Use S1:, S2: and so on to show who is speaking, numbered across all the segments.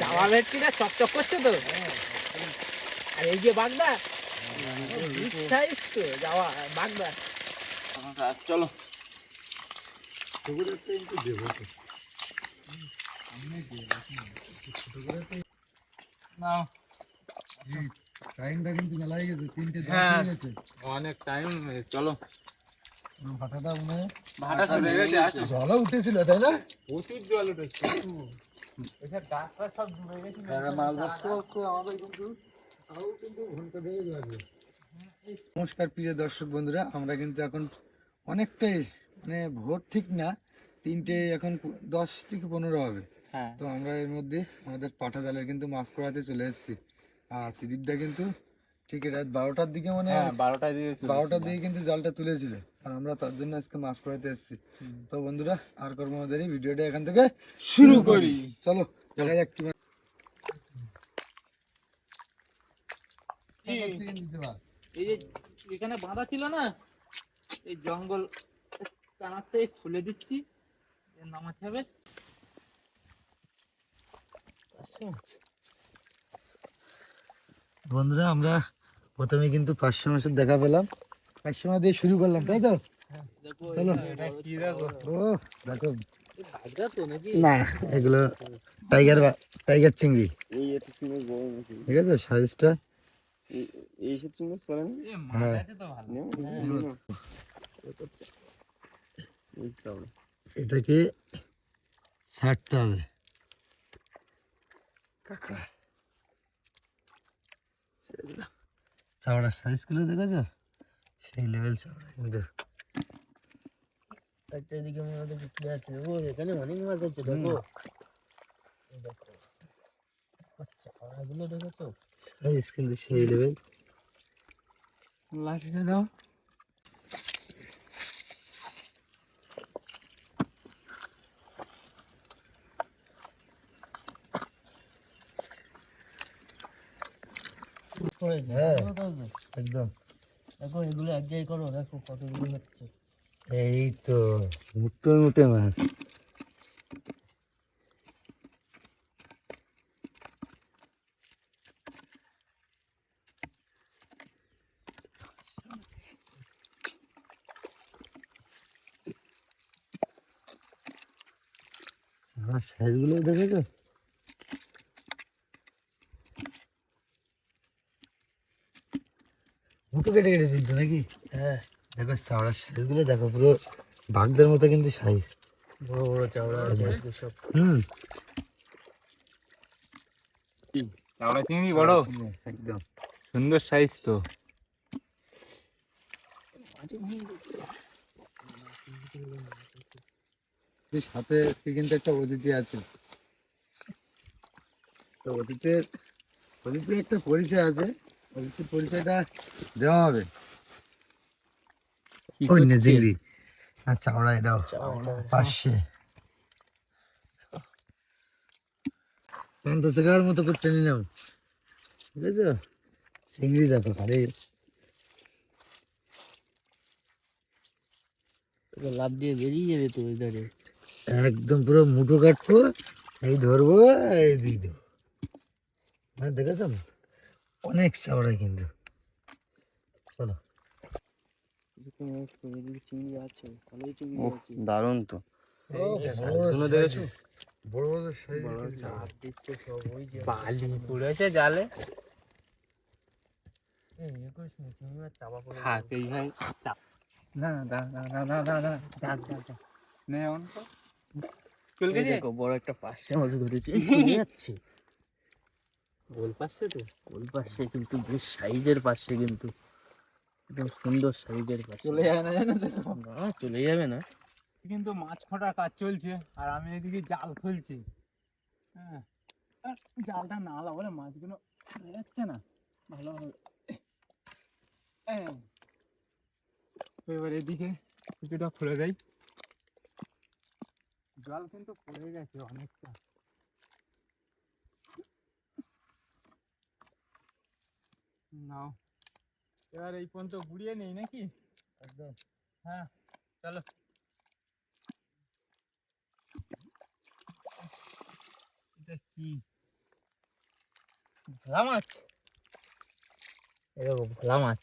S1: জামা ভেটকিটা চকচক করছে তো। আর এই যে বাগদা সাইজ তো যাওয়া বাগদা।
S2: চলো।
S3: টাইমটা কিন্তু মেলা গেছে তিনটে দশ
S2: হ্যাঁ।
S3: হয়ে গেছে।
S2: অনেক টাইম চলো।
S3: ভাটাটা মনে
S2: ভাটা
S3: জলও উঠেছিল তাই না?
S2: প্রচুর জল উঠেছে।
S3: হ্যাঁ, নমস্কার প্রিয় দর্শক বন্ধুরা আমরা কিন্তু এখন অনেকটাই মানে ভোর ঠিক না তিনটে এখন দশ থেকে পনেরো হবে।
S1: হ্যাঁ।
S3: তো আমরা এর মধ্যে আমাদের পাঠা জালের কিন্তু মাছ করাতে চলে এসেছি। আর ত্রিদীপটা কিন্তু ঠিক রাত বারোটার দিকে মানে
S2: হ্যাঁ বারোটায় দিয়ে
S3: বারোটার দিকে কিন্তু জালটা তুলেছিল। আর আমরা তার জন্য আজকে মাছ করাতে এসেছি। তো বন্ধুরা আর কর্মদের ভিডিওটা এখান থেকে শুরু করি। চলো দেখা যাক কি
S1: এখানে বাঁধা ছিল না এই জঙ্গল কানাতে খুলে দিচ্ছি নামাতে হবে
S3: বন্ধুরা আমরা প্রথমে কিন্তু পাঁচশো মাসের দেখা পেলাম। পাঁচশো দিয়ে শুরু করলাম, তাই তো? চলো। ও, দেখো। না, এগুলো টাইগার টাইগার চিংড়ি। ঠিক আছে? সাইজটা? হ্যাঁ। এটাকে ছাড়তে হবে। কাঁকড়া। চাওড়ার সাইজগুলো দেখেছ? সেই লেভেল চাওড়া
S1: একটা এদিকে মনে হচ্ছে কি আছে। ও এখানে অনেক মাছ আছে দেখো। দেখো। আচ্ছা ওগুলো দেখেছ
S3: সাইজ কিন্তু সেই লেভেল
S2: লাঠিটা দাও।
S3: হ্যাঁ একদম।
S1: দেখো এগুলো এক জায়গায় করো দেখো কতগুলো হচ্ছে।
S3: এই তো। মুটে মুটে মাছ। সাইজগুলো দেখেছ? মুটু কেটে কেটে দিচ্ছ নাকি?
S1: হ্যাঁ।
S3: দেখো চাওড়ার সাইজগুলো দেখো পুরো বাঘদের মতো কিন্তু সাইজ
S1: বড় বড় চাওড়া আছে সব।
S3: হুম।
S2: চাওড়া চিংড়ি বড়?
S3: একদম।
S2: সুন্দর সাইজ তো।
S3: এই সাথে কিন্তু একটা অতিথি আছে। তো একটা পরিচয় আছে। পরিচয়টা দেওয়া হবে। ওই চিংড়ি আর চাওড়া এটাও। পাশে। পঞ্চাশ টাকার মতো করে টেনে নাও। ঠিক আছে চিংড়ি দেখো খালি।
S1: লাভ দিয়ে বেরিয়ে যাবে তো ওই ধারে
S3: একদম পুরো মুঠো কাটবো এই ধরবো এই দিয়ে দেবো। মানে দেখেছ? অনেক চাওড়া কিন্তু। চলো।
S2: দারুণ তো।
S3: দেখেছ? বড়
S1: বালি পড়েছে জালে। না চিংড়ি মাছ
S2: হাতেই ভাই চাপ না না না না না না না
S1: যাক যাক যাক
S2: নে অন চল গেছে
S1: বড় একটা পাশে। মাছ ধরেছে। যাচ্ছে গোল পাশে তো? গোল পাশে কিন্তু বেশ সাইজের পাশে কিন্তু। একদম সুন্দর সাইজের পাশে।
S2: চলে যাবে না জানো তো?
S1: না চলে যাবে না।
S2: কিন্তু মাছ খোঁটার কাজ চলছে আর আমি এদিকে জাল খুলছি। হ্যাঁ জালটা না লাগালে মাছগুলো যাচ্ছে না। ভালো এবার এদিকে কিছুটা খুলে দেয় জল কিন্তু পড়ে গেছে অনেকটা নাও এবার এই পর্যন্ত বুড়িয়ে নেই নাকি?
S3: একদম।
S2: হ্যাঁ চলো। এটা কি? ভোলা মাছ? এরকম ভোলা মাছ।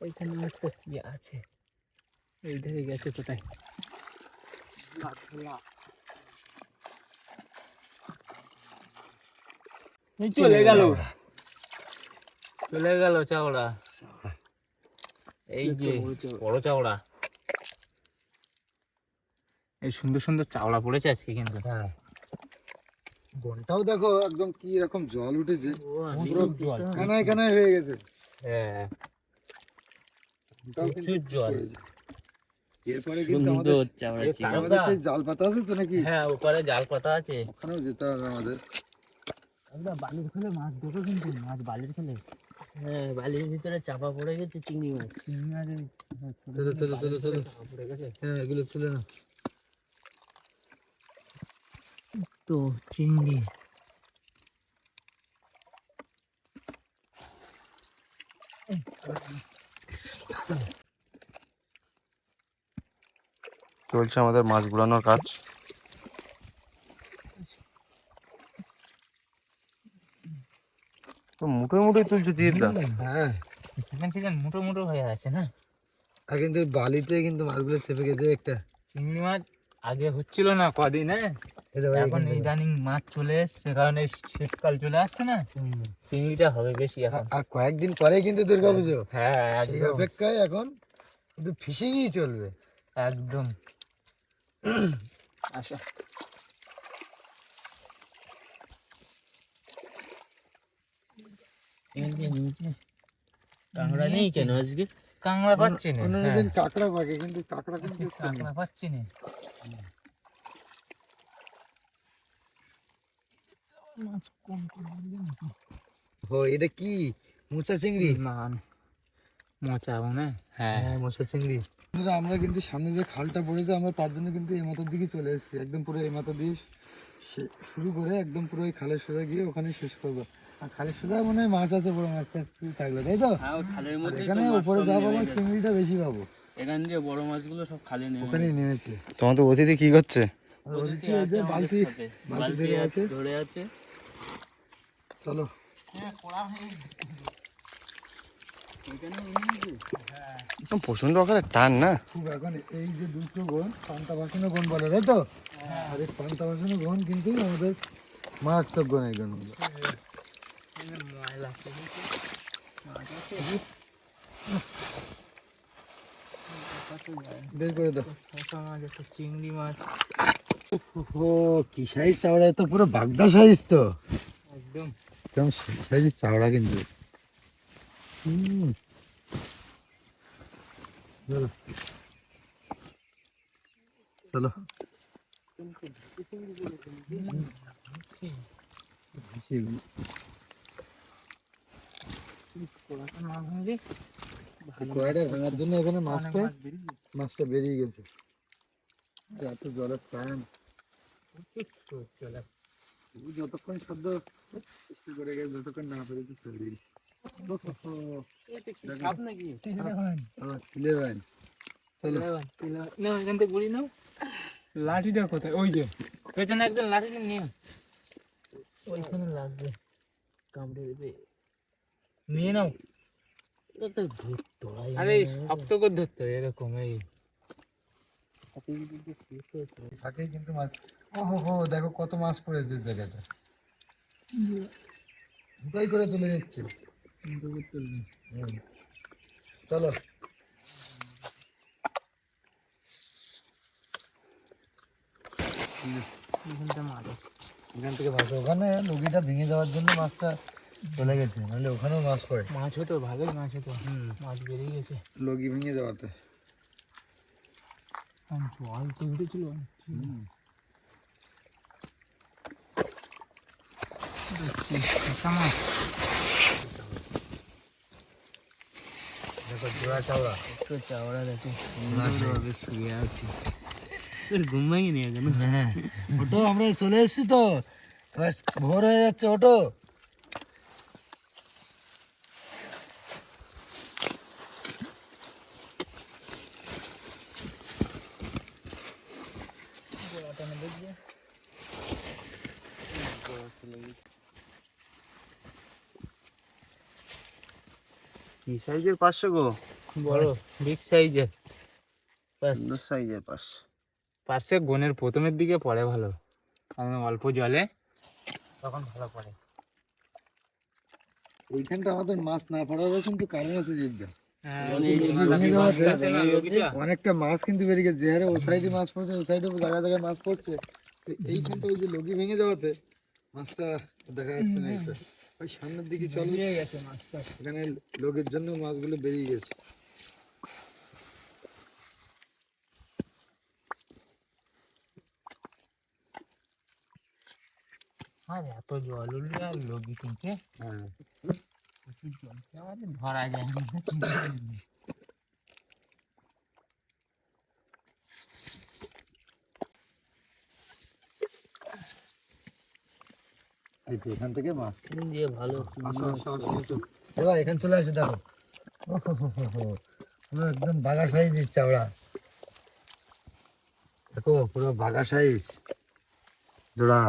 S2: ওইখানে কি আছে? এই ধারে গেছে কোথায়? চলে গেল। চলে গেল চাওড়া। এই যে বড় চাওড়া। এই সুন্দর সুন্দর চাওড়া পড়েছে আজকে কিন্তু।
S3: হ্যাঁ। বনটাও দেখো একদম কি রকম জল উঠেছে। পুরো কানায় কানায় হয়ে গেছে।
S2: হ্যাঁ।
S3: বনটাও কিন্তু
S2: প্রচুর জল।
S3: এরপরে কিন্তু আমাদের
S1: সুন্দর চাওড়া
S2: এই
S1: চিংড়ি।
S2: কারো-
S3: আমাদের সেই জাল পাতা আছে তো নাকি?
S2: হ্যাঁ ওপারে জাল পাতা আছে।
S3: ওখানেও যেতে হবে আমাদের।
S2: একদম বালির খেলে মাছ দেখো কিন্তু মাছ বালির খেলে।
S1: হ্যাঁ বালির ভিতরে চাপা পড়ে গেছে চিংড়ি মাছ।
S2: চিংড়ি মাছের
S3: চলো, চলো, চলো, চলো।
S2: পড়ে গেছে।
S3: হ্যাঁ এগুলো তুলে না
S2: তো চিংড়ি।
S4: চলছে আমাদের মাছ ঘোরানোর কাজ। তো মুঠোয় মুঠোয় তুলছে দিয়ে দা
S3: হ্যাঁ।
S2: সেকেন্ড সেকেন্ড মুটো মুটো হয়ে আছে না?
S3: আর কিন্তু বালিতে কিন্তু মাছগুলো চেপে গেছে একটা।
S2: চিংড়ি মাছ আগে হচ্ছিল না কদিন হ্যাঁ? এখন ইদানিং মাছ চলে এসছে কারণ শীতকাল চলে আসছে না? চিংড়িটা হবে বেশি এখন।
S3: আর কয়েকদিন পরে কিন্তু দুর্গা পুজো।
S2: হ্যাঁ একদম
S3: অপেক্ষায় এখন কিন্তু ফিশিংই চলবে।
S2: একদম। আচ্ছা।
S1: এই যে নিচে। কাঁকড়া নেই কেন আজকে?
S2: কাঁকড়া পাচ্ছি না
S3: অন্য
S2: হ্যাঁ,
S3: কাঁকড়া পাকে কিন্তু কাঁকড়া কিন্তু
S2: কাঁকড়া পাচ্ছি না। মাছ কম কম লাগবে নাকি?
S3: ও এটা কি? মুচা চিংড়ি?
S2: না না মোচা না? হ্যাঁ।
S3: হ্যাঁ মশা চিংড়ি। আমরা কিন্তু সামনে যে খালটা পড়েছে আমরা তার জন্য কিন্তু এই মাথার দিকে চলে এসেছি। একদম পুরো এই মাথা দিয়ে শুরু করে একদম পুরো খালের সোজা গিয়ে ওখানে শেষ করব। আর খালের সোজা মনে হয় মাছ আছে বড় মাছ টাছ থাকলে তাই তো?
S1: হ্যাঁ খালের মধ্যে
S3: এখানে উপরে যা পাবো চিংড়িটা বেশি পাবো।
S1: এখান দিয়ে বড় মাছগুলো সব খালে নেমে
S3: ওখানেই নেমেছে।
S4: তোমাদের অতিথি কি করছে?
S3: আর ওদিকে বালতি বালতি আছে
S1: ধরে আছে।
S3: চলো।
S4: প্রচণ্ড আকারে টান না?
S3: খুব এখন এই যে দুটো বোন পান্তা বাসনও বোন বলে তাই তো? আর এই পান্তা বাসনও বোন কিন্তু আমাদের মারাত্মক বোন এই
S2: চিংড়ি মাছ
S3: ও কি সাইজ চাওড়া তো পুরো বাগদা সাইজ তো।
S2: একদম
S3: একদম সাইজ চাওড়া কিন্তু। হুম। চলো। কয়টা ভাঙার জন্য এখানে মাছটা মাছটা বেরিয়ে গেছে। এত জলের
S2: চলে
S3: যতক্ষণ শব্দ করে গেছে যতক্ষণ না পেরেছি চলে
S2: লাঠিটা কোথায়? ওই যে। পেছনে একজন লাঠিটা নিয়ে
S1: ওইখানে লাগবে। কামড়ে দেবে।
S2: নিয়ে নাও। আরে শক্ত করে ধরতে এরকম এই।
S3: থাকেই কিন্তু মাছ। ও হো দেখো কত মাছ পড়েছে জায়গাটা দুটাই করে তুলে যাচ্ছে। চলো এখান থেকে মাছ। ওখানে নদীটা ভেঙে যাওয়ার জন্য মাছটা চলে গেছে নাহলে ওখানেও মাছ পড়ে।
S2: মাছ হতো ভালোই মাছ হতো। মাছ বেরিয়ে গেছে।
S3: লগি ভেঙে যাওয়াতে
S2: আর জল তো উঠেছিল। কাঁচা মাছ।
S3: দেখো জোড়া চাওড়া।
S1: একটু চাওড়া দেখো।
S3: না,
S1: সুন্দরভাবে শুয়ে আছে। তোর ঘুম ভাঙিনি এখনও।
S3: হ্যাঁ। ওটো আমরা চলে এসেছি তো। এবার ভোর হয়ে যাচ্ছে ওটো
S4: কি সাইজের পাঁচশো গো।
S2: বড় বিগ সাইজের
S4: সুন্দর সাইজের
S2: পাশে গনের প্রথমের দিকে পড়ে ভালো। কারণ অল্প জলে তখন ভালো পড়ে।
S3: এইখানটা আমাদের মাছ না পড়ারও কিন্তু কারণ আছে জীবটা
S2: হ্যাঁ, লগিটা?
S3: অনেকটা মাছ কিন্তু বেরিয়ে গেছে। যে ও সাইডে মাছ পড়ছে ওই সাইডে জায়গায় জায়গায় মাছ পড়ছে। এইখানটা এই যে লগি ভেঙে যাওয়াতে মাছটা দেখা যাচ্ছে না এটা ওই সামনের দিকে চলো।
S2: গেছে মাছটা।
S3: এখানে লোকের জন্য মাছগুলো বেরিয়ে গেছে।
S2: আর এত জল উঠলে আর কিনতে
S3: হ্যাঁ।
S2: প্রচুর জল। আমাদের ধরা যায় না চিন্তা করি না।
S3: এই তো এখান থেকে মাছ।
S1: দিয়ে ভালো
S3: এবার এখানে চলে আসো দেখো। পুরো একদম বাঘা চাওড়া দেখো পুরো বাঘা সাইজ জোড়া।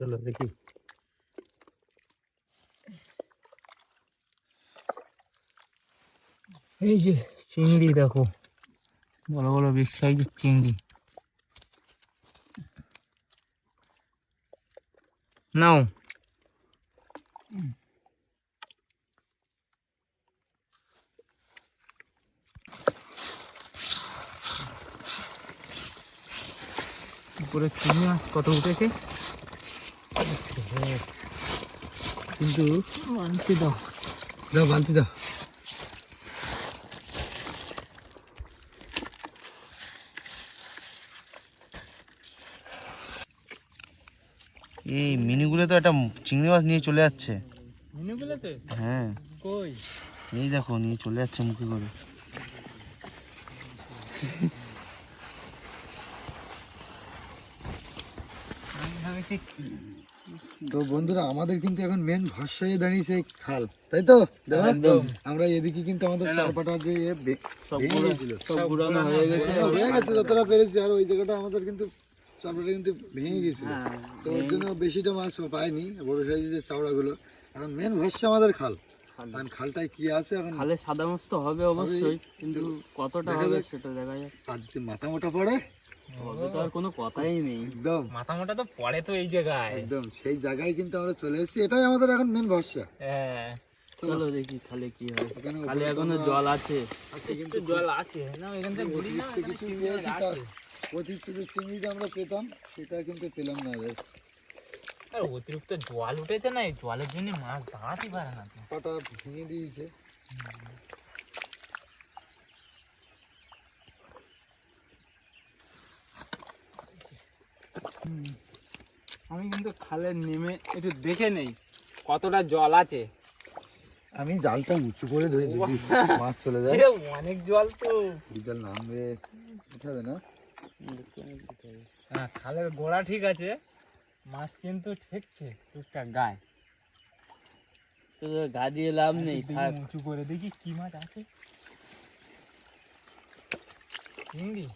S3: চলো দেখি।
S2: এই যে চিংড়ি দেখো। বড় বড় বিগ সাইজের চিংড়ি। নাও। উপরে চিনি মাছ কত উঠেছে? কিন্তু আনতে দাও।
S3: দাও বালতি দাও।
S4: এই মিনিগুলো তো একটা চিংড়ি মাছ নিয়ে চলে যাচ্ছে।
S2: মিনুগুলোতে?
S4: হ্যাঁ।
S2: কই?
S4: এই দেখো নিয়ে চলে যাচ্ছে মুখে করে।
S3: তো বন্ধুরা আমাদের কিন্তু এখন মেন হয়ে দাঁড়িয়েছে খাল তাই তো? আমরা এদিকে কিন্তু আমাদের চারপাটা যে
S1: হয়ে
S3: হ্যাঁ, হয়ে গেছে যতটা পেরেছি আর ওই জায়গাটা আমাদের কিন্তু চারপাটা কিন্তু ভেঙে গেছিল।
S1: হ্যাঁ,
S3: তো ওর জন্য বেশিটা মাছ পাইনি বড় সাইজের যে চাওড়াগুলো। এখন মেন ভরসা আমাদের খাল।
S1: খাল।
S3: কারণ খালটায় কি আছে এখন?
S1: খালে সাদা মাছ তো হবে অবশ্যই কিন্তু কতটা হবে সেটা দেখা যাক।
S3: আর যদি মাথা মোটা পড়ে?
S1: হবে তো আর কোনো কথাই নেই।
S3: একদম।
S2: মাথা মোটা তো পড়ে তো এই জায়গায়।
S3: একদম সেই জায়গায় কিন্তু আমরা চলে এসেছি এটাই আমাদের এখন মেন ভরসা।
S2: হ্যাঁ।
S1: চলো দেখি খালে কি হয়। খালে
S3: এখনও
S1: জল আছে।
S3: কিন্তু
S2: জল আছে। না এখান থেকে ঘুরি না
S3: কিছু। অতিরিক্ত যে চিংড়িটা আমরা পেতাম সেটা কিন্তু পেলাম না বেশ
S2: আর অতিরিক্ত জল উঠেছে না এই জলের জন্য মাছ দাঁড়াতে পারে না।
S3: পাটা ভেঙে দিয়েছে।
S2: আমি কিন্তু খালে নেমে একটু দেখে নেই কতটা জল আছে।
S3: আমি জালটা উঁচু করে ধরেছি যদি মাছ চলে যায়।
S2: অনেক জল তো।
S3: জাল নামবে উঠাবে না?
S2: হ্যাঁ খালের গোড়া ঠিক আছে মাছ কিন্তু ঠেকছে টুকটাক গায়ে।
S1: তো গা দিয়ে লাভ নেই
S2: উঁচু করে দেখি কি মাছ আছে। চিংড়ি।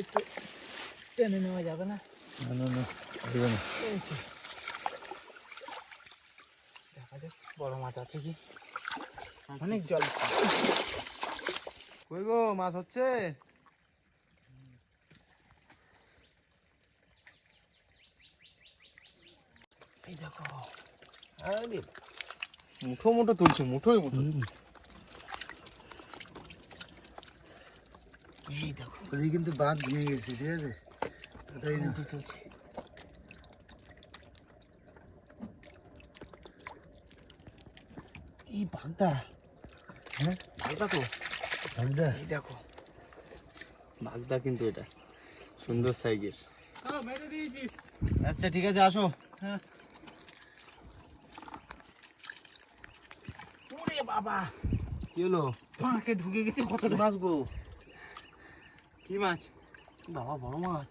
S2: একটু টেনে নেওয়া যাবে না?
S3: না না না আসবে না।
S2: দেখা যাক বড় মাছ আছে কি? অনেক জল
S4: কই গো মাছ হচ্ছে?
S2: এই দেখো।
S4: আরে মুঠো মুঠো তুলছে মুঠোই মুঠো।
S2: এই দেখো।
S3: ওদিকে কিন্তু বাঁধ ভেঙে গেছে ঠিক আছে? না
S4: এই বাগদা
S3: হ্যাঁ?
S4: বাগদা তো?
S3: বাগদা
S4: এই দেখো। বাগদা কিন্তু এটা। সুন্দর সাইজের।
S2: হ্যাঁ
S4: আচ্ছা ঠিক আছে আসো।
S2: হ্যাঁ।
S4: ওরে বাবা। কি হলো?
S2: পাঁকে ঢুকে গেছে কত
S4: মাছ গো?
S2: কি মাছ
S4: বাবা বড় মাছ।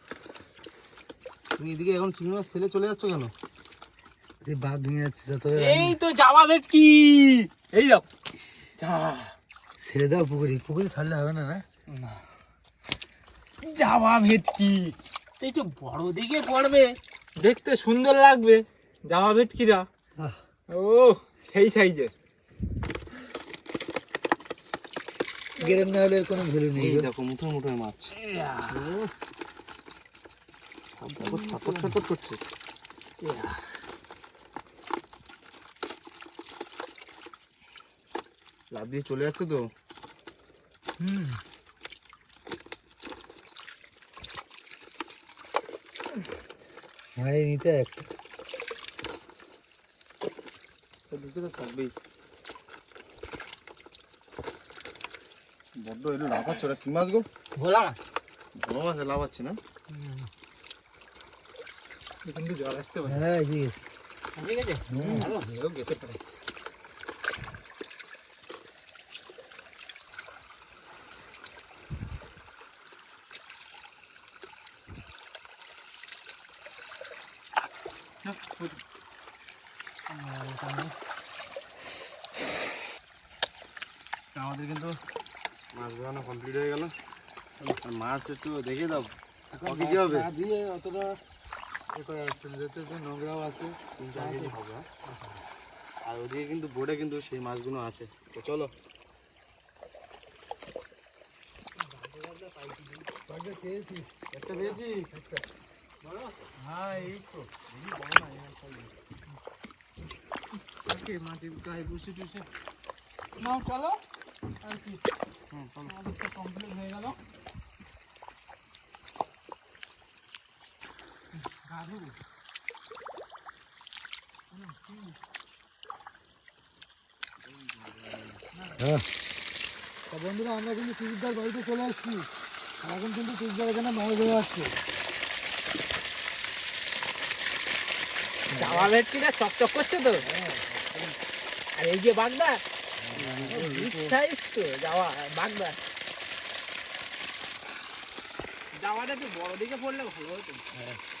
S4: তুমি এদিকে এখন চিংড়ি মাছ ফেলে চলে যাচ্ছ কেন?
S3: এই বাঘ ভেঙে যাচ্ছে যত
S2: এই তো যাওয়া ভেটকি এই দাও যা।
S3: ছেড়ে দাও পুকুরি পুকুরি ছাড়লে হবে না না?
S2: যাওয়া ভেটকি
S1: তো বড় দিকে পড়বে
S2: দেখতে সুন্দর লাগবে। যাওয়া ভেটকিরা ও সেই সাইজের
S3: গেরেন না হলে কোনো ভ্যালু নেই
S4: এই দেখো মুঠো মুঠো মাছ। দেখো করছে লাভ দিয়ে চলে যাচ্ছে তো?
S2: হুম।
S3: হাঁড়ি নিতে একটা।
S4: ঢুকে তো থাকবেই। বড্ড এলো লাফাচ্ছে ওরা। কি মাছ গো?
S2: ভোলা মাছ।
S4: বড় মাছ লাফাচ্ছে না?
S2: কিন্তু জল আসতে পারে।
S3: হ্যাঁ জিজ্ঞেস
S2: ঠিক আছে? ভালো হেও গেতে পারে।
S4: আমাদের কিন্তু মাছ ধরানো কমপ্লিট হয়ে গেল। মাছ একটু দেখে দাও। কি হবে?
S3: অতটা এ করা যাচ্ছে না যেহেতু একটু নোংরাও আছে
S4: তিন কেজি হবে। হ্যাঁ? আর ওদিকে কিন্তু বোর্ডে কিন্তু সেই মাছগুলো আছে। তো চলো।
S3: পেয়েছি
S4: একটা
S3: হ্যাঁ এই তো।
S2: ওকে মাটির গায়ে বসে টুসে নাও চলো। আর কি? তো কমপ্লিট হয়ে গেল।
S3: তা বন্ধুরা আমরা কিন্তু সুজিতদার বাড়িতে চলে আসছি। আর এখন কিন্তু সুজিতদার এখানে মাছ ধরে আসছে।
S2: যাওয়া ভেটকিটা চকচক করছে তো? আর এই যে বাগদা সাইজ তো যাওয়া বাগদা। যাওয়াটা একটু বড় দিকে পড়লে ভালো হতো।
S4: এদিকে